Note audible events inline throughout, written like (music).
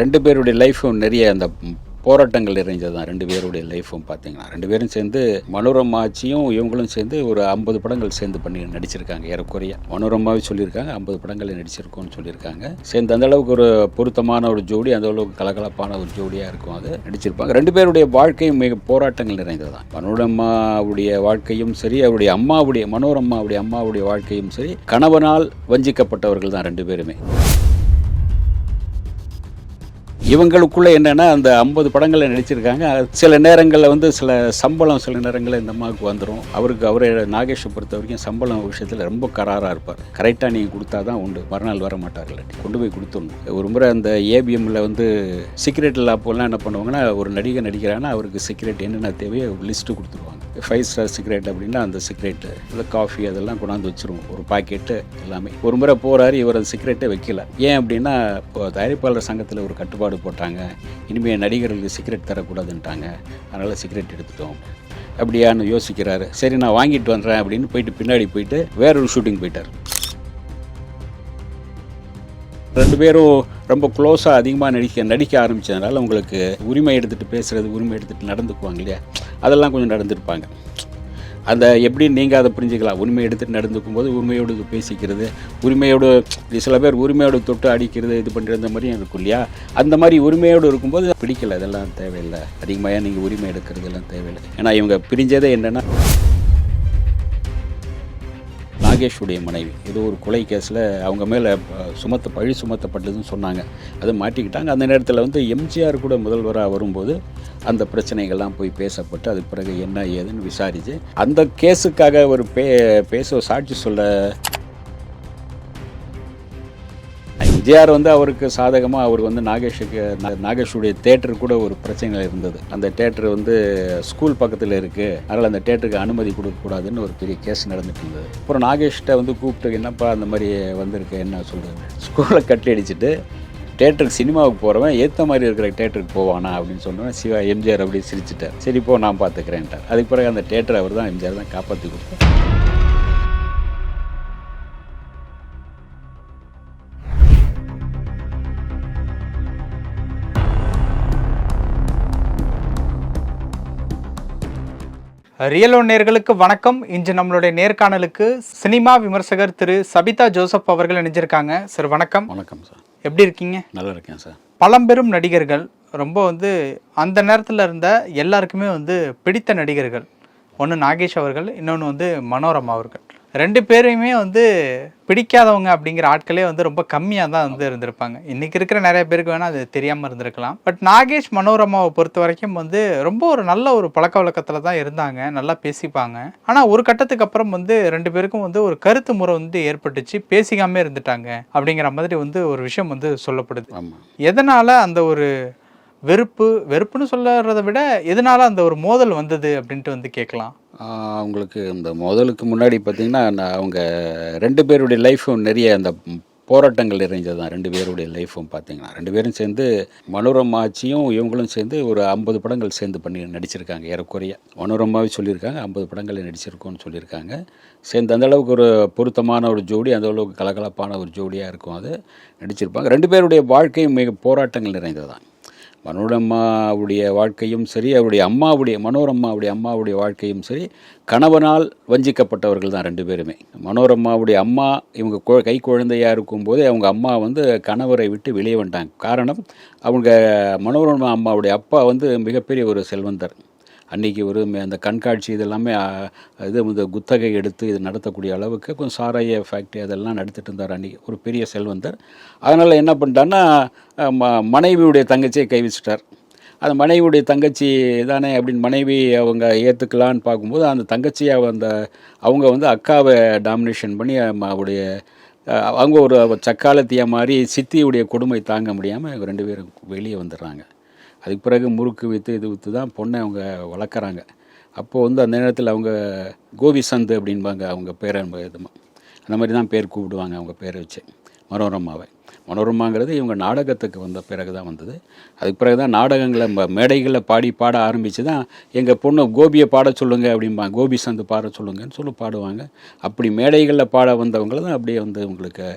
ரெண்டு பேருடைய லைஃப்பும் நிறைய அந்த போராட்டங்கள் நிறைஞ்சது தான். ரெண்டு பேருடைய லைஃப்பும் பார்த்தீங்கன்னா ரெண்டு பேரும் சேர்ந்து மனோரமாச்சியும் இவங்களும் சேர்ந்து ஒரு ஐம்பது படங்கள் சேர்ந்து பண்ணி நடிச்சிருக்காங்க. ஏறக்குறைய மனோரமாவே சொல்லியிருக்காங்க ஐம்பது படங்கள் நடிச்சிருக்கோம்னு சொல்லியிருக்காங்க. சேர்ந்து அந்த அளவுக்கு ஒரு பொருத்தமான ஒரு ஜோடி அந்த அளவுக்கு கலகலப்பான ஒரு ஜோடியாக இருக்கும் அது. நடிச்சிருப்பாங்க. ரெண்டு பேருடைய வாழ்க்கையும் மிக போராட்டங்கள் நிறைந்தது தான். மனோரமாவுடைய வாழ்க்கையும் சரி அவருடைய அம்மாவுடைய மனோரம்மாவுடைய அம்மாவுடைய வாழ்க்கையும் சரி கணவனால் வஞ்சிக்கப்பட்டவர்கள் தான் ரெண்டு பேருமே. இவங்களுக்குள்ளே என்னென்னா அந்த ஐம்பது படங்களில் நடிச்சிருக்காங்க. சில நேரங்களில் வந்து சில சம்பளம் சில நேரங்களில் இந்த அம்மாவுக்கு வந்துடும் அவருக்கு அவரை நாகேஷை பொறுத்த வரைக்கும் சம்பளம் விஷயத்தில் ரொம்ப கராராக இருப்பார். கரெக்டாக நீங்கள் கொடுத்தா தான் உண்டு. மறுநாள் வர மாட்டார் இல்லாட்டி கொண்டு போய் கொடுத்துடணும். ஒரு முறை அந்த ஏபிஎம்மில் வந்து சீக்ரெட் லாப்போலாம் என்ன பண்ணுவாங்கன்னா ஒரு நடிகை நடிக்கிறாங்கன்னா அவருக்கு சீக்ரெட் என்னென்ன தேவையோ லிஸ்ட்டு கொடுத்துருவாங்க. ஃபைவ் ஸ்டார் சிகரெட் அப்படின்னா அந்த சிகரெட்டு இந்த காஃபி அதெல்லாம் கொண்டாந்து வச்சிருவோம். ஒரு பாக்கெட்டு எல்லாமே. ஒரு முறை போகிறாரு இவர் அந்த சிகரெட்டை வைக்கல. ஏன் அப்படின்னா இப்போ தயாரிப்பாளர் சங்கத்தில் ஒரு கட்டுப்பாடு போட்டாங்க. இனிமேல் நடிகர்களுக்கு சிகரெட் தரக்கூடாதுன்ட்டாங்க. அதனால் சிகரெட் எடுத்துட்டோம். அப்படியான்னு யோசிக்கிறாரு. சரி நான் வாங்கிட்டு வந்துடுறேன் அப்படின்னு போயிட்டு பின்னாடி போயிட்டு வேற ஒரு ஷூட்டிங் போயிட்டார். ரெண்டு பேரும் ரொம்ப க்ளோஸாக அதிகமாக நடிக்க நடிக்க ஆரம்பித்ததுனால உங்களுக்கு உரிமை எடுத்துகிட்டு பேசுகிறது உரிமை எடுத்துகிட்டு நடந்துக்குவாங்க இல்லையா? அதெல்லாம் கொஞ்சம் நடந்திருப்பாங்க. அந்த எப்படி நீங்கள் அதை புரிஞ்சுக்கலாம். உரிமை எடுத்துகிட்டு நடந்துக்கும் போது உரிமையோடு பேசிக்கிறது உரிமையோடு சில பேர் உரிமையோடு தொட்டு அடிக்கிறது இது பண்ணுறது மாதிரியும் இருக்கும் இல்லையா? அந்த மாதிரி உரிமையோடு இருக்கும்போது பிடிக்கல இதெல்லாம் தேவையில்லை. அதிகமாக நீங்கள் உரிமை எடுக்கிறது எல்லாம் தேவையில்லை. ஏன்னா இவங்க பிரிஞ்சதே என்னென்னா நாகேஷுடைய மனைவி. ஏதோ ஒரு கொலை கேஸில் அவங்க மேலே சுமத்த பழி சுமத்தப்பட்டதுன்னு சொன்னாங்க. அதை மாட்டிக்கிட்டாங்க. அந்த நேரத்தில் வந்து எம்ஜிஆர் கூட முதல்வராக வரும்போது அந்த பிரச்சனைகள்லாம் போய் பேசப்பட்டு அதுக்கு பிறகு என்ன ஏதுன்னு விசாரித்து அந்த கேஸுக்காக ஒரு பே பேச சாட்சி சொல்ல விஜயார் வந்து அவருக்கு சாதகமாக அவர் வந்து நாகேஷுக்கு நாகேஷுடைய தேட்டர் கூட ஒரு பிரச்சனையில் இருந்தது. அந்த தேட்டர் வந்து ஸ்கூல் பக்கத்தில் இருக்குது அதனால் அந்த தேட்டருக்கு அனுமதி கொடுக்கக்கூடாதுன்னு ஒரு பெரிய கேஸ் நடந்துட்டு இருந்தது. அப்புறம் நாகேஷ்கிட்ட வந்து கூப்பிட்டு என்னப்பா அந்த மாதிரி வந்திருக்கு? என்ன சொல்கிறது ஸ்கூலை கட்டி அடிச்சுட்டு தேட்டருக்கு சினிமாவுக்கு போகிறவன் ஏற்ற மாதிரி இருக்கிற தேட்டருக்கு போவானா? அப்படின்னு சொன்னோன்னே சிவா எம்ஜிஆர் அப்படி சிரிச்சிட்டார். சரி போ நான் பார்த்துக்கிறேன்ட்டார் அதுக்கு பிறகு அந்த தேட்டரை அவர் தான் எம்ஜிஆர் தான் காப்பாற்றி கொடுத்தார். ரியலோ நேர்களுக்கு வணக்கம். இன்று நம்மளுடைய நேர்காணலுக்கு சினிமா விமர்சகர் திரு சபிதா ஜோசப் அவர்கள் இணைஞ்சிருக்காங்க. சார் வணக்கம். வணக்கம் சார். எப்படி இருக்கீங்க? நல்லா இருக்கேன் சார். பழம்பெரும் நடிகர்கள் ரொம்ப வந்து அந்த நேரத்தில் இருந்த எல்லாருக்குமே வந்து பிடித்த நடிகர்கள் ஒன்று நாகேஷ் அவர்கள் இன்னொன்று வந்து மனோரமா அவர்கள். ரெண்டு பேரையுமே வந்து பிடிக்காதவங்க அப்படிங்கிற ஆட்களே வந்து ரொம்ப கம்மியாக தான் வந்து இருந்திருப்பாங்க. இன்னைக்கு இருக்கிற நிறைய பேருக்கு வேணால் அது தெரியாமல் இருந்திருக்கலாம். பட் நாகேஷ் மனோரமாவை பொறுத்த வரைக்கும் வந்து ரொம்ப ஒரு நல்ல ஒரு பழக்க வழக்கத்தில் தான் இருந்தாங்க. நல்லா பேசிப்பாங்க. ஆனால் ஒரு கட்டத்துக்கு அப்புறம் வந்து ரெண்டு பேருக்கும் வந்து ஒரு கருத்து முறை வந்து ஏற்பட்டுச்சு. பேசிக்காமே இருந்துட்டாங்க அப்படிங்கிற மாதிரி வந்து ஒரு விஷயம் வந்து சொல்லப்படுது. எதனால அந்த ஒரு வெறுப்பு வெறுப்புன்னு சொல்லுறத விட எதனால அந்த ஒரு மோதல் வந்தது அப்படின்ட்டு வந்து கேட்கலாம். அவங்களுக்கு இந்த முதலுக்கு முன்னாடி பார்த்தீங்கன்னா நான் அவங்க ரெண்டு பேருடைய லைஃப்பும் நிறைய அந்த போராட்டங்கள் நிறைஞ்சது தான் ரெண்டு பேருடைய லைஃப்பும் பார்த்தீங்கன்னா. ரெண்டு பேரும் சேர்ந்து மனோரமாச்சியும் இவங்களும் சேர்ந்து ஒரு ஐம்பது படங்கள் சேர்ந்து பண்ணி நடிச்சிருக்காங்க. ஏறக்குறைய மனோரமாவே சொல்லியிருக்காங்க. ஐம்பது படங்கள் நடிச்சிருக்கோம்னு சொல்லியிருக்காங்க. சேர்ந்து அந்த அளவுக்கு ஒரு பொருத்தமான ஒரு ஜோடி அந்த அளவுக்கு கலகலப்பான ஒரு ஜோடியாக இருக்கும் அது. நடிச்சிருப்பாங்க. ரெண்டு பேருடைய வாழ்க்கையும் மிக போராட்டங்கள் நிறைந்தது தான் மனோரம்மாவுடைய வாழ்க்கையும் சரி அவருடைய அம்மாவுடைய மனோரம்மாவுடைய அம்மாவுடைய வாழ்க்கையும் சரி கணவனால் வஞ்சிக்கப்பட்டவர்கள் தான் ரெண்டு பேருமே. மனோரம்மாவுடைய அம்மா இவங்க கொ கை குழந்தையாக இருக்கும்போதே அவங்க அம்மா வந்து கணவரை விட்டு வெளியே வந்துட்டாங்க. காரணம் அவங்க மனோரம்மா அம்மாவுடைய அப்பா வந்து மிகப்பெரிய ஒரு செல்வந்தர். அன்றைக்கி ஒரு அந்த கண்காட்சி இதெல்லாமே இது வந்து குத்தகை எடுத்து இது நடத்தக்கூடிய அளவுக்கு கொஞ்சம் சாராய ஃபேக்ட்ரி அதெல்லாம் நடத்திட்டு இருந்தார் அன்றைக்கி ஒரு பெரிய செல்வந்தர். அதனால் என்ன பண்ணிட்டான்னா ம மனைவியுடைய தங்கச்சியை கைவிச்சிட்டார் அந்த மனைவியுடைய தங்கச்சி தானே அப்படின்னு மனைவி அவங்க ஏற்றுக்கலான்னு பார்க்கும்போது அந்த தங்கச்சியை அந்த அவங்க வந்து அக்காவை டாமினேஷன் பண்ணி அவருடைய அவங்க ஒரு சக்காலத்திய மாதிரி சித்தியுடைய கொடுமை தாங்க முடியாமல் ரெண்டு பேரும் வெளியே வந்துடுறாங்க. அதுக்கு பிறகு முறுக்கு விற்று இது விற்று தான் பொண்ணை அவங்க வளர்க்குறாங்க. அப்போது வந்து அந்த நேரத்தில் அவங்க கோபி சந்து அப்படின்பாங்க அவங்க பேரை இதுமா அந்த மாதிரி தான் பேர் கூப்பிடுவாங்க அவங்க பேரை வச்சு. மனோரமாவை. மனோரமாங்கிறது இவங்க நாடகத்துக்கு வந்த பிறகு தான் வந்தது. அதுக்கு பிறகு தான் நாடகங்களை மேடைகளில் பாடி பாட ஆரம்பித்து தான் எங்கள் பொண்ணு கோபியை பாட சொல்லுங்க அப்படிம்பா கோபி சந்து பாட சொல்லுங்கன்னு சொல்லி பாடுவாங்க. அப்படி மேடைகளில் பாட வந்தவங்கள தான் அப்படியே வந்து உங்களுக்கு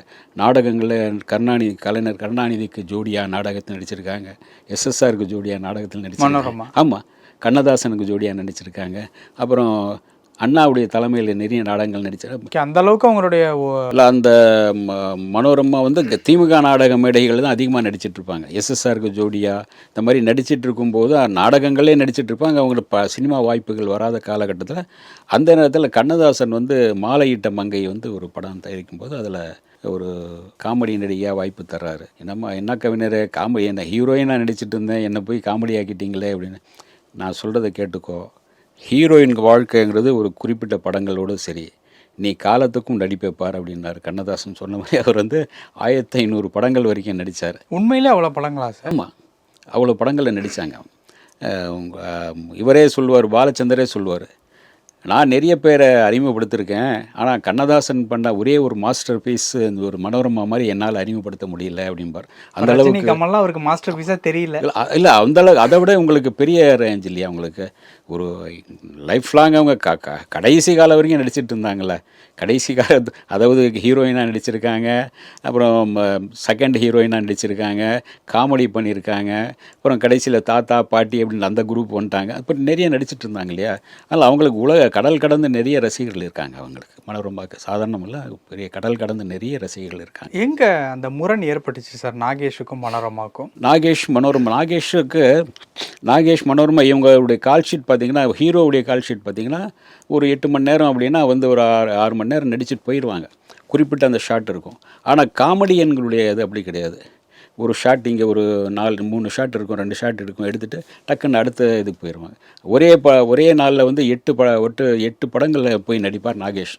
நாடகங்களில் கருணாநிதி கலைஞர் கருணாநிதிக்கு ஜோடியாக நாடகத்தில் நடிச்சிருக்காங்க. எஸ்எஸ்ஆருக்கு ஜோடியாக நாடகத்தில் நடிச்சிருக்காங்க. ஆமாம் கண்ணதாசனுக்கு ஜோடியாக நடிச்சிருக்காங்க. அப்புறம் அண்ணாவுடைய தலைமையில் நிறைய நாடகங்கள் ஓகே அந்த அளவுக்கு அவங்களுடைய இல்லை அந்த மனோரமா வந்து திமுக நாடக மேடைகள் தான் அதிகமாக நடிச்சிட்டு இருப்பாங்க. எஸ்எஸ்ஆருக்கு ஜோடியா இந்த மாதிரி நடிச்சிட்டு இருக்கும்போது நாடகங்களே நடிச்சிட்டு இருப்பாங்க. அவங்களுக்கு ப சினிமா வாய்ப்புகள் வராத காலகட்டத்தில் அந்த நேரத்தில் கண்ணதாசன் வந்து மாலையிட்ட மங்கை வந்து ஒரு படம் தயாரிக்கும் போது அதில் ஒரு காமெடி நடிகையாக வாய்ப்பு தர்றாரு. என்னம்மா என்ன கவிஞர் காமெடி என்ன ஹீரோயினாக நடிச்சிட்டு இருந்தேன் என்னை போய் காமெடி ஆக்கிட்டீங்களே அப்படின்னு. நான் சொல்கிறத கேட்டுக்கோ. ஹீரோயின் வாழ்க்கைங்கிறது ஒரு குறிப்பிட்ட படங்களோடு சரி. நீ காலத்துக்கும் நடிப்பை பார் அப்படின்னாரு கண்ணதாசன் சொன்ன மாதிரி அவர் வந்து ஆயிரத்தி ஐநூறு படங்கள் வரைக்கும் நடித்தார் உண்மையிலே அவ்வளோ பழங்களா சார்? ஆமாம் அவ்வளோ படங்களில் நடித்தாங்க இவரே சொல்லுவார் பாலச்சந்தரே சொல்லுவார். நான் நிறைய பேரை அறிமுகப்படுத்தியிருக்கேன் ஆனால் கண்ணதாசன் பண்ண ஒரே ஒரு மாஸ்டர் பீஸ் ஒரு மனோரமா மாதிரி என்னால் அறிமுகப்படுத்த முடியல அப்படிம்பார். அந்த அளவுக்கு கமல்லாம் அவருக்கு மாஸ்டர் பீஸாக தெரியல. இல்லை அந்த அளவுக்கு அதை விட உங்களுக்கு பெரிய ரேஞ்ச் இல்லையா உங்களுக்கு? ஒரு லைஃப் லாங் அவங்க க கடைசி காலம் வரைக்கும் நடிச்சிட்டு இருந்தாங்கல்ல. கடைசி கால அதாவது ஹீரோயினாக நடிச்சிருக்காங்க. அப்புறம் செகண்ட் ஹீரோயினாக நடிச்சிருக்காங்க. காமெடி பண்ணியிருக்காங்க அப்புறம் கடைசியில் தாத்தா பாட்டி அப்படின்னு அந்த குரூப் வந்துட்டாங்க. அப்புறம் நிறைய நடிச்சிட்டு இருந்தாங்க இல்லையா? அதனால் அவங்களுக்கு உலக கடல் கடந்து நிறைய ரசிகர்கள் இருக்காங்க அவங்களுக்கு. மனோரமாக்கு சாதாரணம் இல்லை பெரிய கடல் கடந்து நிறைய ரசிகர்கள் இருக்காங்க. எங்க அந்த முரண் ஏற்பட்டுச்சு சார்? நாகேஷுக்கும் மனோரமாக்கும் நாகேஷ் மனோரமா நாகேஷுக்கு நாகேஷ் மனோரமா இவங்களுடைய கால் ஷீட் பார்த்தீங்கன்னா ஹீரோவுடைய கால் ஷீட் பார்த்தீங்கன்னா ஒரு எட்டு மணி நேரம் அப்படின்னா வந்து ஒரு ஆறு ஆறு மணி நேரம் நடிச்சுட்டு போயிடுவாங்க. குறிப்பிட்ட அந்த ஷாட் இருக்கும். ஆனால் காமெடியன்களுடைய இது அப்படி கிடையாது. ஒரு ஷாட் இங்கே ஒரு நாலு மூணு ஷாட் இருக்கும் ரெண்டு ஷாட் இருக்கும் எடுத்துட்டு டக்குன்னு அடுத்த இதுக்கு போயிடுவாங்க ஒரே ப ஒரே நாளில் வந்து எட்டு ப ஒட்டு எட்டு படங்களில் போய் நடிப்பார் நாகேஷ்.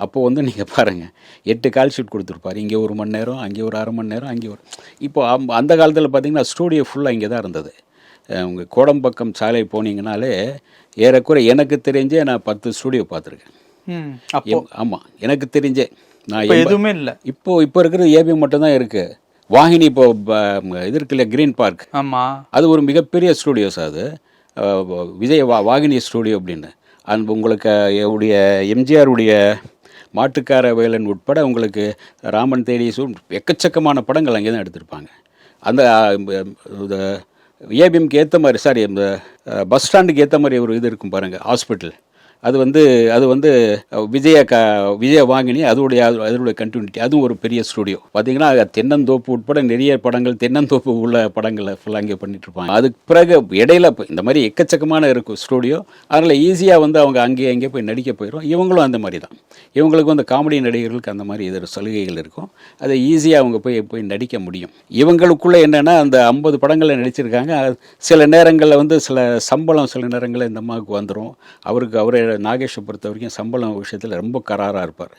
அப்போது வந்து நீங்கள் பாருங்கள் எட்டு கால் ஷீட் கொடுத்துருப்பார். இங்கே ஒரு மணி நேரம் அங்கே ஒரு அரை மணி நேரம் அங்கே ஒரு. இப்போ அம்- அந்த காலத்தில் பார்த்தீங்கன்னா ஸ்டூடியோ ஃபுல்லாக இங்கே தான் இருந்தது. அஹ் உங்க கோடம்பக்கம் சாலை போனீங்கனாலே ஏறக்குறை எனக்கு தெரிஞ்சே நான் பத்து ஸ்டூடியோ பார்த்துருக்கேன். ஆமாம் எனக்கு தெரிஞ்சே. நான் எதுவுமே இல்லை. இப்போ இப்போ இருக்கிற ஏபி மட்டும்தான் இருக்குது வாகினி இப்போ இது இருக்குல்ல கிரீன் பார்க் ஆமா. அது ஒரு மிகப்பெரிய ஸ்டூடியோஸ் அது. விஜய் வா வாகினி ஸ்டூடியோ அப்படின்னு. அந்த உங்களுக்கு உடைய எம்ஜிஆருடைய மாட்டுக்கார வேலன் உட்பட உங்களுக்கு ராமன் தேடி சு எக்கச்சக்கமான படங்கள் அங்கே தான் எடுத்திருப்பாங்க. அந்த ஏபிஎம்க்கு ஏற்ற மாதிரி சாரி இந்த பஸ் ஸ்டாண்டுக்கு ஏற்ற மாதிரி ஒரு இது இருக்கும் பாருங்கள் ஹாஸ்பிட்டல் அது வந்து அது வந்து விஜய க விஜய வாங்கினி அதோடைய அதனுடைய கண்டினியூட்டி அதுவும் ஒரு பெரிய ஸ்டுடியோ பார்த்தீங்கன்னா தென்னந்தோப்பு உட்பட நிறைய படங்கள் தென்னந்தோப்பு உள்ள படங்களை ஃபுல்லாக அங்கே பண்ணிட்டு இருப்பாங்க அதுக்கு பிறகு இடையில இந்த மாதிரி எக்கச்சக்கமான இருக்கும் ஸ்டுடியோ அதனால் ஈஸியாக வந்து அவங்க அங்கேயே அங்கேயே போய் நடிக்க போயிடும் இவங்களும் அந்த மாதிரி தான். இவங்களுக்கு வந்து காமெடி நடிகர்களுக்கு அந்த மாதிரி இது சலுகைகள் இருக்கும். அதை ஈஸியாக அவங்க போய் போய் நடிக்க முடியும். இவங்களுக்குள்ளே என்னென்னா அந்த ஐம்பது படங்களில் நடிச்சிருக்காங்க. சில நேரங்களில் வந்து சில சம்பளம் சில நேரங்களில் இந்த அம்மாவுக்கு வந்துடும் அவருக்கு அவரே நாகேஷை பொறுத்த வரைக்கும் சம்பளம் விஷயத்தில் ரொம்ப கராராக இருப்பார்.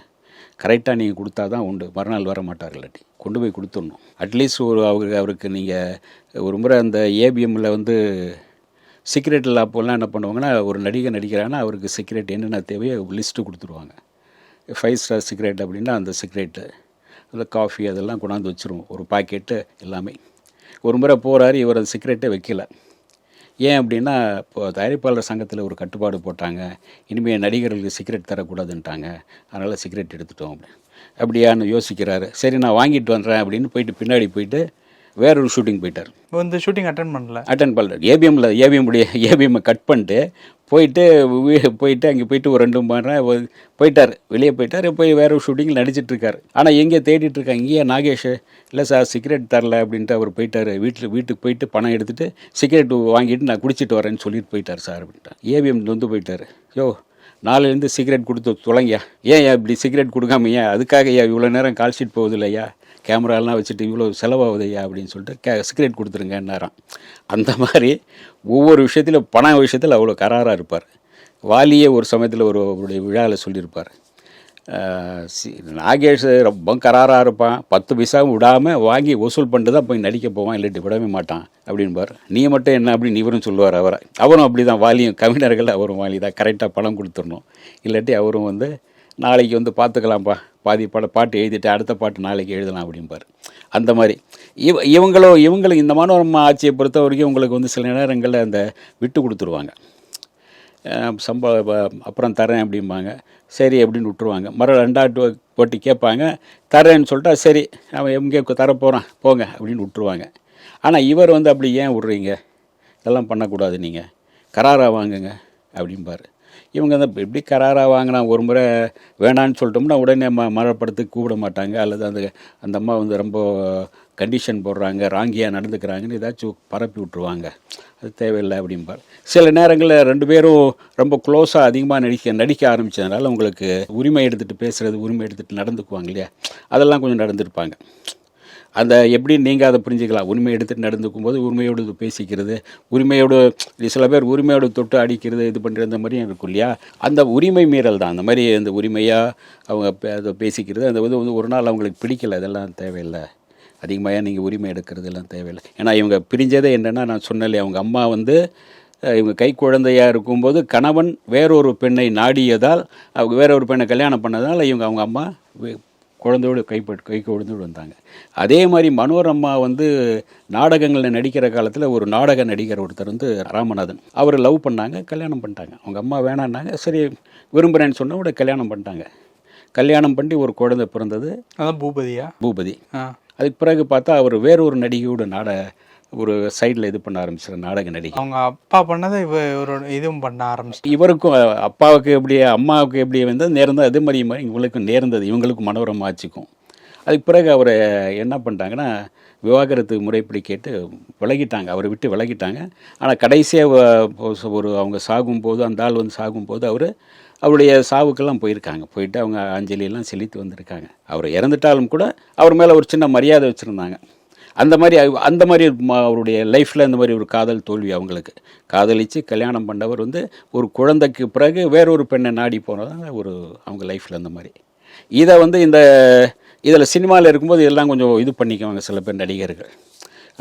கரெக்டாக நீங்கள் கொடுத்தா தான் உண்டு. மறுநாள் வர மாட்டார் இல்லாட்டி. கொண்டு போய் கொடுத்துடணும். அட்லீஸ்ட் ஒரு அவருக்கு அவருக்கு நீங்கள் ஒரு முறை அந்த ஏபிஎம்மில் வந்து சீக்ரெட் அப்போல்லாம் என்ன பண்ணுவாங்கன்னா ஒரு நடிகை நடிக்கிறாங்கன்னா அவருக்கு சீக்ரெட் என்னென்ன தேவையோ லிஸ்ட்டு கொடுத்துருவாங்க. ஃபைவ் ஸ்டார் சிகரெட் அப்படின்னா அந்த சிகரெட்டு அதில் காஃபி அதெல்லாம் கொண்டாந்து வச்சுருவோம். ஒரு பாக்கெட்டு எல்லாமே. ஒரு முறை போகிறாரு இவர் அந்த சிகரெட்டே வைக்கல. ஏன் அப்படின்னா இப்போ தயாரிப்பாளர் சங்கத்தில் ஒரு கட்டுப்பாடு போட்டாங்க. இனிமேல் நடிகர்களுக்கு சிகரெட் தரக்கூடாதுன்ட்டாங்க. அதனால் சிகரெட் எடுத்துட்டோம் அப்படி அப்படியான்னு யோசிக்கிறாரு. சரி நான் வாங்கிட்டு வந்துடுறேன் அப்படின்னு போயிட்டு பின்னாடி போயிட்டு வேற ஒரு ஷூட்டிங் போயிட்டார் வந்து ஷூட்டிங் அட்டன் பண்ணல. அட்டன் பண்ணல. ஏபிஎம்மில் ஏபிஎம் உடைய (laughs) ஏபிஎம்மை கட் பண்ணிட்டு போயிட்டு போயிட்டு அங்கே போயிட்டு ஒரு ரெண்டு மணி நேரம் போயிட்டார். வெளியே போயிட்டார் போய் வேற ஒரு ஷூட்டிங்கில் நடிச்சிட்டு இருக்காரு. ஆனால் எங்கே தேடிட்டு இருக்காங்க இங்கேயே நாகேஷ்? இல்லை சார் சிகரெட் தரல அப்படின்ட்டு அவர் போயிட்டார். வீட்டில் வீட்டுக்கு போயிட்டு பணம் எடுத்துட்டு சிகரெட் வாங்கிட்டு நான் குடிச்சிட்டு வரேன்னு சொல்லிட்டு போயிட்டார் சார் அப்படின்ட்டு ஏபிஎம் வந்து போயிட்டார். யோ நாளையிலேருந்து சிகரெட் கொடுத்து தொலைங்கயா ஏன் இப்படி சிகரெட் கொடுக்காம ஏன்? அதுக்காக ஏன் இவ்வளோ நேரம் கால் ஷீட் போகுது இல்லையா கேமராலாம் வச்சுட்டு இவ்வளோ செலவாகுதையா அப்படின்னு சொல்லிட்டு கே சிகரெட் கொடுத்துருங்கன்னாராம். அந்த மாதிரி ஒவ்வொரு விஷயத்திலும் பண விஷயத்தில் அவ்வளோ கராராக இருப்பார். வாலியே ஒரு சமயத்தில் ஒரு அவருடைய விழாவில் சொல்லியிருப்பார். சி- நாகேஷ் ரொம்ப கராராக இருப்பான். பத்து பைசாவும் விடாமல் வாங்கி வசூல் பண்ணிட்டு தான் போய் நடிக்க போவான். இல்லாட்டி விடவே மாட்டான் அப்படின்பார். நீ மட்டும் என்ன அப்படின்னு இவரும் சொல்லுவார் அவரை. அவரும் அப்படி தான் வாலியும் கவிஞர்கள் அவரும் வாலி தான் கரெக்டாக பணம் கொடுத்துடணும். இல்லாட்டி அவரும் வந்து நாளைக்கு வந்து பார்த்துக்கலாம்ப்பா பாதி பாட பாட்டு எழுதிட்டு அடுத்த பாட்டு நாளைக்கு எழுதலாம் அப்படிம்பார். அந்த மாதிரி. இவ இவங்களும் இவங்களுக்கு இந்த மனோரமா ஆட்சியை பொறுத்த வரைக்கும் உங்களுக்கு வந்து சில நேரங்களில் அந்த விட்டு கொடுத்துருவாங்க. சம்ப அப்புறம் தரேன் அப்படிம்பாங்க. சரி அப்படின்னு விட்டுருவாங்க. மறு ரெண்டாட்டு போட்டி கேட்பாங்க. தரேன்னு சொல்லிட்டா சரி அவன் எங்கே தரப்போகிறான் போங்க அப்படின்னு விட்டுருவாங்க. ஆனால் இவர் வந்து அப்படி ஏன் விட்றீங்க? இதெல்லாம் பண்ணக்கூடாது நீங்கள் கராராக வாங்குங்க அப்படிம்பார். இவங்க தான் எப்படி கராராக வாங்கினா ஒரு முறை வேணான்னு சொல்லிட்டோம்னா உடனே ம மரப்படுத்து கூப்பிட மாட்டாங்க. அல்லது அந்த அந்த அம்மா வந்து ரொம்ப கண்டிஷன் போடுறாங்க ராங்கியாக நடந்துக்கிறாங்கன்னு ஏதாச்சும் பரப்பி விட்ருவாங்க அது தேவையில்லை அப்படிம்பார். சில நேரங்களில் ரெண்டு பேரும் ரொம்ப க்ளோஸாக அதிகமாக நடிக்க நடிக்க ஆரம்பித்ததுனால உங்களுக்கு உரிமை எடுத்துகிட்டு பேசுகிறது உரிமை எடுத்துகிட்டு நடந்துக்குவாங்க இல்லையா? அதெல்லாம் கொஞ்சம் நடந்துருப்பாங்க. அந்த எப்படி நீங்கள் அதை புரிஞ்சுக்கலாம். உரிமை எடுத்துட்டு நடந்துக்கும் போது உரிமையோடு பேசிக்கிறது உரிமையோடு சில பேர் உரிமையோடு தொட்டு அடிக்கிறது இது பண்ணுறது அந்த மாதிரியும் இருக்கும் இல்லையா? அந்த உரிமை மீறல் தான். அந்த மாதிரி அந்த உரிமையாக அவங்க அதை பேசிக்கிறது அந்த வந்து ஒரு நாள் அவங்களுக்கு பிடிக்கல. இதெல்லாம் தேவையில்லை. அதிகமாக நீங்கள் உரிமை எடுக்கிறது எல்லாம் தேவையில்லை. ஏன்னா இவங்க பிரிஞ்சதே என்னென்னா நான் சொன்னல அவங்க அம்மா வந்து இவங்க கை குழந்தையாக இருக்கும்போது கணவன் வேறொரு பெண்ணை நாடியதால் அவங்க வேறொரு பெண்ணை கல்யாணம் பண்ணதால் இவங்க அவங்க அம்மா வே- குழந்தையோடு கைப்பட்டு கை குழந்தையோடு வந்தாங்க. அதே மாதிரி மனோரம்மா வந்து நாடகங்களில் நடிக்கிற காலத்தில் ஒரு நாடக நடிகர் ஒருத்தர் வந்து ராமநாதன். அவர் லவ் பண்ணாங்க கல்யாணம் பண்ணிட்டாங்க. அவங்க அம்மா வேணான்னாங்க சரி விரும்புகிறேன்னு சொன்ன உடனே கல்யாணம் பண்ணிட்டாங்க. கல்யாணம் பண்ணி ஒரு குழந்தை பிறந்தது. அதான் பூபதியா? பூபதி. அதுக்கு பிறகு பார்த்தா அவர் வேறொரு நடிகையோட நாட ஒரு சைடில் இது பண்ண ஆரம்பிச்சார் நாடக நடிகை. அவங்க அப்பா பண்ணதை இவ இவரோட இதுவும் பண்ண ஆரம்பிச்சு இவருக்கும் அப்பாவுக்கு எப்படி அம்மாவுக்கு எப்படி வந்தது நேர்ந்தது அதே மாதிரி மாதிரி இவங்களுக்கும் நேர்ந்தது இவங்களுக்கும் மனோரமா ஆட்சிக்கும் அதுக்கு பிறகு அவரை என்ன பண்ணிட்டாங்கன்னா விவாகரத்து முறைப்படி கேட்டு விலகிட்டாங்க அவரை விட்டு விலகிட்டாங்க. ஆனால் கடைசியாக ஒரு அவங்க சாகும்போது அந்த ஆள் வந்து சாகும்போது அவர் அவருடைய சாவுக்கெல்லாம் போயிருக்காங்க. போயிட்டு அவங்க அஞ்சலியெல்லாம் செலுத்தி வந்திருக்காங்க. அவர் இறந்துட்டாலும் கூட அவர் மேலே ஒரு சின்ன மரியாதை வச்சுருந்தாங்க. அந்த மாதிரி அந்த மாதிரி அவருடைய லைஃப்பில் அந்த மாதிரி ஒரு காதல் தோல்வி அவங்களுக்கு. காதலித்து கல்யாணம் பண்ணவர் வந்து ஒரு குழந்தைக்கு பிறகு வேறொரு பெண்ணை நாடி போனதால ஒரு அவங்க லைஃப்பில் அந்த மாதிரி. இதை வந்து இந்த இதில் சினிமாவில் இருக்கும்போது இதெல்லாம் கொஞ்சம் இது பண்ணிக்குவாங்க சில பேர் நடிகர்கள்.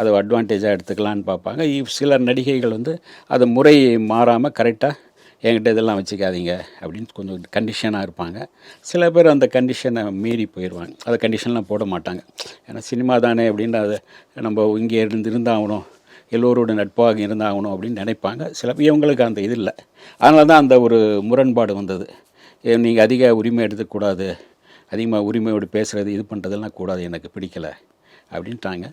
அதை அட்வான்டேஜாக எடுத்துக்கலான்னு பார்ப்பாங்க. சில நடிகைகள் வந்து அது முறை மாறாமல் கரெக்டாக என்கிட்ட இதெல்லாம் வச்சுக்காதீங்க அப்படின்னு கொஞ்சம் கண்டிஷனாக இருப்பாங்க. சில பேர் அந்த கண்டிஷனை மீறி போயிடுவாங்க அதை கண்டிஷன்லாம் போட மாட்டாங்க. ஏன்னா சினிமா தானே அப்படின்னு அதை நம்ம இங்கே இருந்து இருந்தாகணும். எல்லோரோட நட்பாக இருந்தாகணும் அப்படின்னு நினைப்பாங்க. சில இவங்களுக்கு அந்த இது இல்லை. அதனால தான் அந்த ஒரு முரண்பாடு வந்தது. நீங்கள் அதிக உரிமை எடுத்துக்கூடாது அதிகமாக உரிமையோடு பேசுகிறது இது பண்ணுறதெல்லாம் கூடாது. எனக்கு பிடிக்கலை. அப்படின்ட்டாங்க.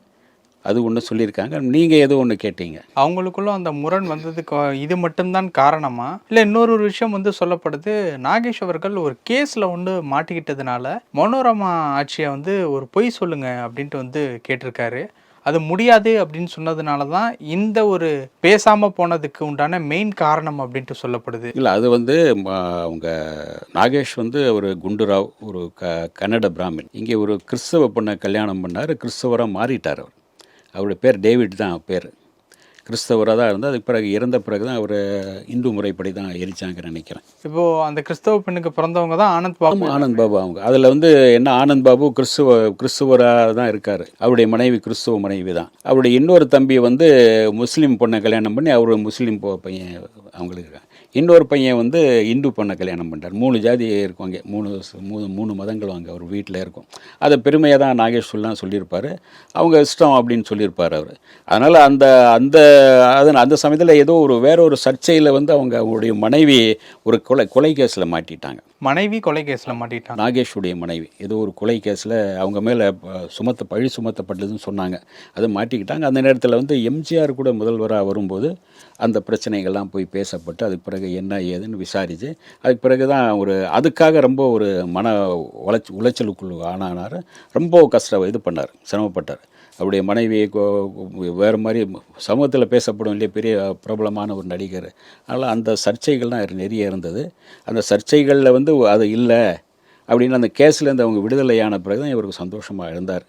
அது ஒன்று சொல்லியிருக்காங்க. நீங்கள் ஏதோ ஒன்று கேட்டீங்க. அவங்களுக்குள்ள அந்த முரண் வந்ததுக்கு இது மட்டும்தான் காரணமா? இல்லை இன்னொரு ஒரு விஷயம் வந்து சொல்லப்படுது. நாகேஷ் அவர்கள் ஒரு கேஸில் வந்து மாட்டிக்கிட்டதுனால மனோரமா ஆட்சியை வந்து ஒரு பொய் சொல்லுங்க அப்படின்ட்டு வந்து கேட்டிருக்காரு. அது முடியாது அப்படின்னு சொன்னதுனால தான் இந்த ஒரு பேசாம போனதுக்கு உண்டான மெயின் காரணம் அப்படின்ட்டு சொல்லப்படுது. இல்லை அது வந்து அவங்க நாகேஷ் வந்து ஒரு குண்டுராவ் ஒரு க கன்னட பிராமின். இங்கே ஒரு கிறிஸ்தவ பொண்ணை கல்யாணம் பண்ணார். கிறிஸ்தவராக மாறிட்டார் அவர். அவருடைய பேர் டேவிட் தான் பேர். கிறிஸ்தவராக தான் இருந்தால் அதுக்கு பிறகு இறந்த பிறகு தான் அவர் இந்து முறைப்படி தான் எரிச்சாங்கன்னு நினைக்கிறேன். இப்போ அந்த கிறிஸ்தவ பெண்ணுக்கு பிறந்தவங்க தான் ஆனந்த் பாபு. ஆனந்த் பாபு அவங்க. அதில் வந்து என்ன ஆனந்த் பாபு கிறிஸ்துவ கிறிஸ்துவராக தான் இருக்கார். அவருடைய மனைவி கிறிஸ்துவ மனைவி தான். அவருடைய இன்னொரு தம்பி வந்து முஸ்லீம் பொண்ணை கல்யாணம் பண்ணி அவர் முஸ்லீம் பொ- பையன் அவங்களுக்கு இன்னொரு பையன் வந்து இந்து பொண்ணை கல்யாணம் பண்ணுறார் மூணு ஜாதி இருக்கும் அங்கே. மூணு மூணு மூணு மதங்கள் அங்கே அவர் வீட்டில் இருக்கும். அதை பெருமையாக தான் நாகேஷ் சொல்லலாம் சொல்லியிருப்பார். அவங்க இஷ்டம் அப்படின்னு சொல்லியிருப்பார் அவர். அதனால் அந்த அந்த அது அந்த சமயத்தில் ஏதோ ஒரு வேற ஒரு சர்ச்சையில் வந்து அவங்க அவருடைய மனைவி ஒரு கொலை கொலை கேஸில் மாட்டிட்டாங்க. மனைவி கொலை கேஸில் மாட்டிட்டாங்க நாகேஷுடைய மனைவி. ஏதோ ஒரு கொலை கேஸில் அவங்க மேலே சுமத்த பழி சுமத்தப்பட்டதுன்னு சொன்னாங்க. அதை மாட்டிக்கிட்டாங்க. அந்த நேரத்தில் வந்து எம்ஜிஆர் கூட முதல்வராக வரும்போது அந்த பிரச்சனைகள்லாம் போய் பேசப்பட்டு அதுக்கு பிறகு என்ன ஏதுன்னு விசாரித்து அதுக்கு பிறகு தான் ஒரு அதுக்காக ரொம்ப ஒரு மன உளைச்ச உளைச்சலுக்குள் ஆனானார். ரொம்ப கஷ்டம் இது பண்ணார். சிரமப்பட்டார். அவருடைய மனைவி வேறு மாதிரி சமூகத்தில் பேசப்படும் இல்லையா பெரிய பிரபலமான ஒரு நடிகர். அதனால் அந்த சர்ச்சைகள்லாம் நிறைய இருந்தது. அந்த சர்ச்சைகளில் வந்து அது இல்லை அப்படின்னு அந்த கேஸ்லேருந்து அவங்க விடுதலையான பிறகு தான் இவருக்கு சந்தோஷமாக இருந்தார்.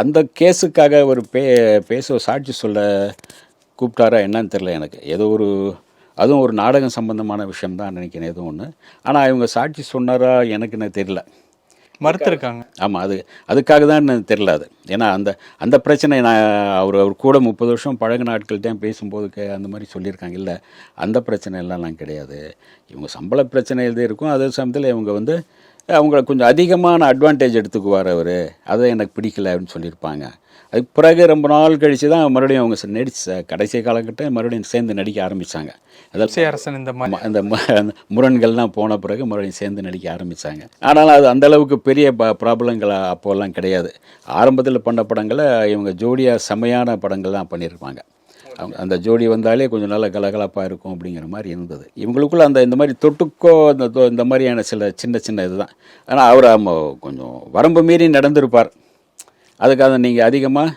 அந்த கேஸுக்காக ஒரு பே பேச சாட்சி சொல்ல கூப்பிட்டாரா என்னன்னு தெரில எனக்கு. ஏதோ ஒரு அதுவும் ஒரு நாடகம் சம்பந்தமான விஷயம் தான் நினைக்கிறேன் எதுவும் ஒன்று ஆனால் இவங்க சாட்சி சொன்னாரா எனக்கு என்ன தெரியல. மறுத்திருக்காங்க. ஆமாம் அது அதுக்காக தான் எனக்கு தெரியல அது. ஏன்னா அந்த அந்த பிரச்சனை நான் அவர் அவர் கூட முப்பது வருஷம் பழக நாட்கள்கிட்ட பேசும்போது அந்த மாதிரி சொல்லியிருக்காங்க. இல்லை அந்த பிரச்சனை எல்லாம் கிடையாது. இவங்க சம்பள பிரச்சனை எது இருக்கும் அதே சமயத்தில் இவங்க வந்து அவங்கள கொஞ்சம் அதிகமான அட்வான்டேஜ் எடுத்துக்குவார் அவர். அதை எனக்கு பிடிக்கல அப்படின்னு சொல்லியிருப்பாங்க. அதுக்கு பிறகு ரொம்ப நாள் கழித்து தான் மறுபடியும் அவங்க நடிச்ச கடைசி காலகட்டம் மறுபடியும் சேர்ந்து நடிக்க ஆரம்பித்தாங்க அதாவது இசையரசன் இந்த அந்த அந்த முரண்கள்லாம் போன பிறகு மறுபடியும் சேர்ந்து நடிக்க ஆரம்பித்தாங்க ஆனாலும் அது அந்த அளவுக்கு பெரிய ப ப்ராப்ளங்கள் அப்போல்லாம் கிடையாது. ஆரம்பத்தில் பண்ண படங்களை இவங்க ஜோடியாக செமையான படங்கள் தான் பண்ணியிருப்பாங்க. அவங்க அந்த ஜோடி வந்தாலே கொஞ்சம் நல்ல கலகலப்பாக இருக்கும் அப்படிங்கிற மாதிரி இருந்தது. இவங்களுக்குள்ள அந்த இந்த மாதிரி தொட்டுக்கோ இந்த தொ- இந்த மாதிரியான சில சின்ன சின்ன இதுதான். ஆனால் அவர் கொஞ்சம் வரம்பு மீறி நடந்திருப்பார். அதுக்காக நீங்கள் அதிகமாக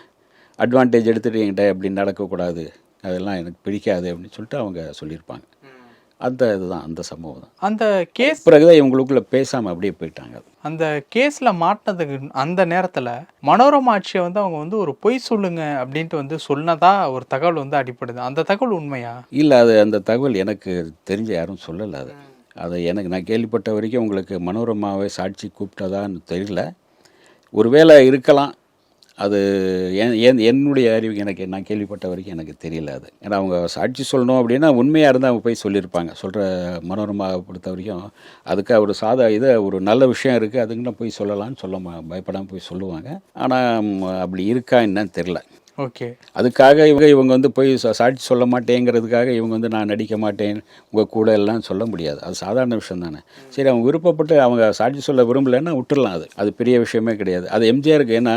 அட்வான்டேஜ் எடுத்துட்டீங்கிட்ட அப்படி நடக்கக்கூடாது. அதெல்லாம் எனக்கு பிடிக்காது அப்படின்னு சொல்லிட்டு அவங்க சொல்லியிருப்பாங்க. அந்த இதுதான் அந்த சம்பவம் தான். அந்த கேஸ் பிறகுதான் இவங்களுக்குள்ள பேசாமல் அப்படியே போயிட்டாங்க அது. அந்த கேஸில் மாட்டினதுக்கு அந்த நேரத்தில் மனோரமா ஆட்சியை வந்து அவங்க வந்து ஒரு பொய் சொல்லுங்க அப்படின்ட்டு வந்து சொன்னதா ஒரு தகவல் வந்து அடிப்படுது. அந்த தகவல் உண்மையா? இல்லை அது அந்த தகவல் எனக்கு தெரிஞ்ச யாரும் சொல்லலை அது. அது எனக்கு நான் கேள்விப்பட்ட வரைக்கும் உங்களுக்கு மனோரமாவை சாட்சி கூப்பிட்டதான்னு தெரியல. ஒருவேளை இருக்கலாம். அது என் என்னுடைய அறிவு எனக்கு நான் கேள்விப்பட்ட வரைக்கும் எனக்கு தெரியல அது. ஏன்னா அவங்க சாட்சி சொல்லணும் அப்படின்னா உண்மையாக இருந்தால் அவங்க போய் சொல்லியிருப்பாங்க. சொல்கிற மனோரமாக பொறுத்த வரைக்கும் அதுக்கு ஒரு சாதா இதை ஒரு நல்ல விஷயம் இருக்குது அதுக்குன்னு போய் சொல்லலாம்னு சொல்ல மா- போய் சொல்லுவாங்க. ஆனால் அப்படி இருக்கா என்னன்னு தெரில ஓகே. அதுக்காக இவங்க இவங்க வந்து போய் சாட்சி சொல்ல மாட்டேங்கிறதுக்காக இவங்க வந்து நான் நடிக்க மாட்டேன் உங்கள் கூட எல்லாம் சொல்ல முடியாது. அது சாதாரண விஷயம் தானே. சரி அவங்க விருப்பப்பட்டு அவங்க சாட்சி சொல்ல விரும்பலைன்னா விட்டுறலாம் அது. அது பெரிய விஷயமே கிடையாது. அது எம்ஜிஆருக்கு ஏன்னா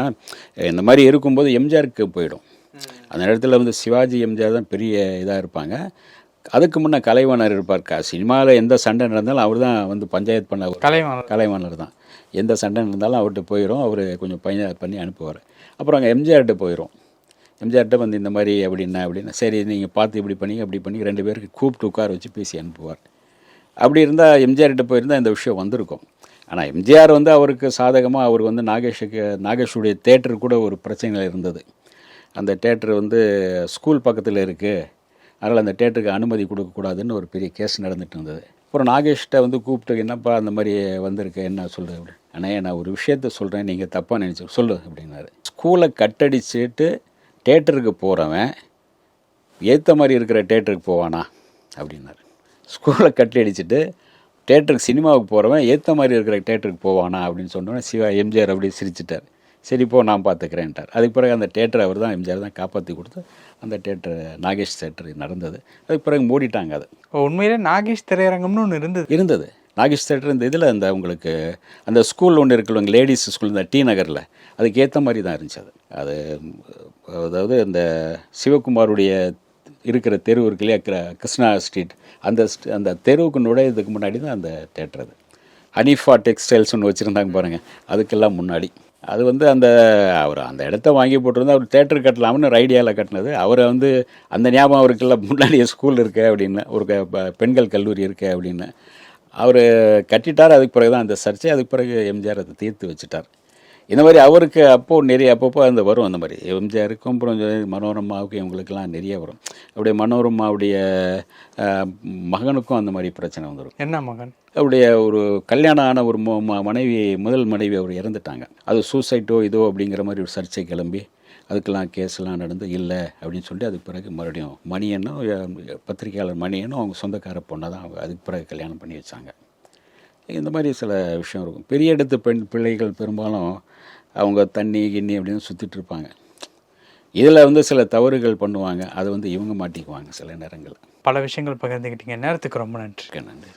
இந்த மாதிரி இருக்கும்போது எம்ஜிஆருக்கு போயிடும். அந்த நேரத்தில் வந்து சிவாஜி எம்ஜிஆர் தான் பெரிய இதாக இருப்பாங்க. அதுக்கு முன்னே கலைவாணர் இருப்பார். சினிமாவில் எந்த சண்டை நடந்தாலும் அவர் தான் வந்து பஞ்சாயத்து பண்ண கலைவாணர். கலைவாணர் தான். எந்த சண்டை இருந்தாலும் அவர்கிட்ட போயிடும் அவர் கொஞ்சம் பையன் பண்ணி அனுப்புவார். அப்புறம் அங்கே எம்ஜிஆர்கிட்ட போயிடும் எம்ஜிஆர்கிட்ட வந்து இந்த மாதிரி அப்படின்னா அப்படின்னா சரி நீங்கள் பார்த்து இப்படி பண்ணி அப்படி பண்ணி ரெண்டு பேருக்கு கூப்பிட்டு உட்கார வச்சு பேசி அனுப்புவார். அப்படி இருந்தால் எம்ஜிஆர்கிட்ட போயிருந்தால் இந்த விஷயம் வந்திருக்கும். ஆனால் எம்ஜிஆர் வந்து அவருக்கு சாதகமாக அவர் வந்து நாகேஷுக்கு நாகேஷுடைய தேட்டர் கூட ஒரு பிரச்சனையில் இருந்தது. அந்த தேட்டர் வந்து ஸ்கூல் பக்கத்தில் இருக்குது அதனால் அந்த தேட்டருக்கு அனுமதி கொடுக்கக்கூடாதுன்னு ஒரு பெரிய கேஸ் நடந்துட்டு இருந்தது. அப்புறம் நாகேஷ்கிட்ட வந்து கூப்பிட்டு என்னப்பா அந்த மாதிரி வந்திருக்கு? என்ன சொல்லு அப்படின்னு அண்ணே நான் ஒரு விஷயத்த சொல்கிறேன் நீங்கள் தப்பாக நினச்சி சொல்லு அப்படின்னாரு. ஸ்கூலை கட்டடிச்சிட்டு தேட்டருக்கு போகிறவன் ஏற்ற மாதிரி இருக்கிற தேட்டருக்கு போவானா? அப்படின்னாரு. ஸ்கூலை கட்டி அடிச்சுட்டு தேட்டருக்கு சினிமாவுக்கு போகிறவன் ஏற்ற மாதிரி இருக்கிற தேட்டருக்கு போவானா? அப்படின்னு சொன்னோன்னே சிவா எம்ஜிஆர் அப்படியே சிரிச்சிட்டார். சரி போ நான் பார்த்துக்கிறேன்ட்டார் அதுக்கு பிறகு அந்த தேட்டரை அவர் தான் எம்ஜிஆர் தான் காப்பாற்றி கொடுத்து அந்த தேட்டர் நாகேஷ் தேட்டர் நடந்தது. அதுக்கு பிறகு மூடிட்டாங்க அது. உண்மையிலே நாகேஷ் திரையரங்கம்னு ஒன்று இருந்தது? இருந்தது. நாகேஷ் தேட்டர் இந்த இதில் அந்த உங்களுக்கு அந்த ஸ்கூல் ஒன்று இருக்குல்ல லேடிஸ் ஸ்கூல் இந்த டி நகரில் அதுக்கு ஏற்ற மாதிரி தான் இருந்துச்சு அது. அது அதாவது அந்த சிவகுமாருடைய இருக்கிற தெரு இருக்கு இல்லையா கிருஷ்ணா ஸ்ட்ரீட். அந்த அந்த தெருவுக்கு நுழையிறதுக்கு முன்னாடி தான் அந்த தேட்டர் அது. ஹனிஃபா டெக்ஸ்டைல்ஸ் ஒன்று வச்சுருந்தாங்க பாருங்கள் அதுக்கெல்லாம் முன்னாடி. அது வந்து அந்த அவர் அந்த இடத்த வாங்கி போட்டிருந்தா அவர் தேட்டர் கட்டலாம்னு ஒரு ஐடியாவில் கட்டினது. அவரை வந்து அந்த ஞாபகம் அவருக்குள்ள முன்னாடியே ஸ்கூல் இருக்குது அப்படின்னு ஒரு க- ப- பெண்கள் கல்லூரி இருக்கு அப்படின்னு. அவர் கட்டிட்டார் அதுக்கு பிறகு தான் அந்த சர்ச்சை அதுக்கு பிறகு எம்ஜிஆர் அதை தீர்த்து வச்சுட்டார். இந்த மாதிரி அவருக்கு அப்போ நிறைய அப்பப்போ அந்த வரும் அந்த மாதிரி. எம்ஜிஆருக்கும் அப்புறம் மனோரமாவுக்கும் இவங்களுக்கெல்லாம் நிறைய வரும். அப்படியே மனோரமாவுடைய மகனுக்கும் அந்த மாதிரி பிரச்சனை வந்துடும் என்ன மகன்? அவருடைய ஒரு கல்யாணம் ஆன ஒரு மனைவி முதல் மனைவி அவர் இறந்துட்டாங்க. அது சூசைட்டோ இதோ அப்படிங்கிற மாதிரி ஒரு சர்ச்சை கிளம்பி அதுக்கெல்லாம் கேஸ்லாம் நடந்து இல்லை அப்படின்னு சொல்லிட்டு அதுக்கு பிறகு மறுபடியும் மணியனும் அஹ், பத்திரிக்கையாளர் மணியனும் அவங்க சொந்தக்கார பொண்ணை தான் அவங்க அதுக்கு பிறகு கல்யாணம் பண்ணி வச்சாங்க. இந்த மாதிரி சில விஷயம் இருக்கும். பெரிய இடத்து பெண் பிள்ளைகள் பெரும்பாலும் அவங்க தண்ணி கிண்ணி அப்படின்னு சுற்றிட்டு இருப்பாங்க. இதில் வந்து சில தவறுகள் பண்ணுவாங்க. அதை வந்து இவங்க மாட்டிக்குவாங்க சில நேரங்களில். பல விஷயங்கள் பகிர்ந்துக்கிட்டீங்க நேரத்துக்கு ரொம்ப நன்றி. நன்றி.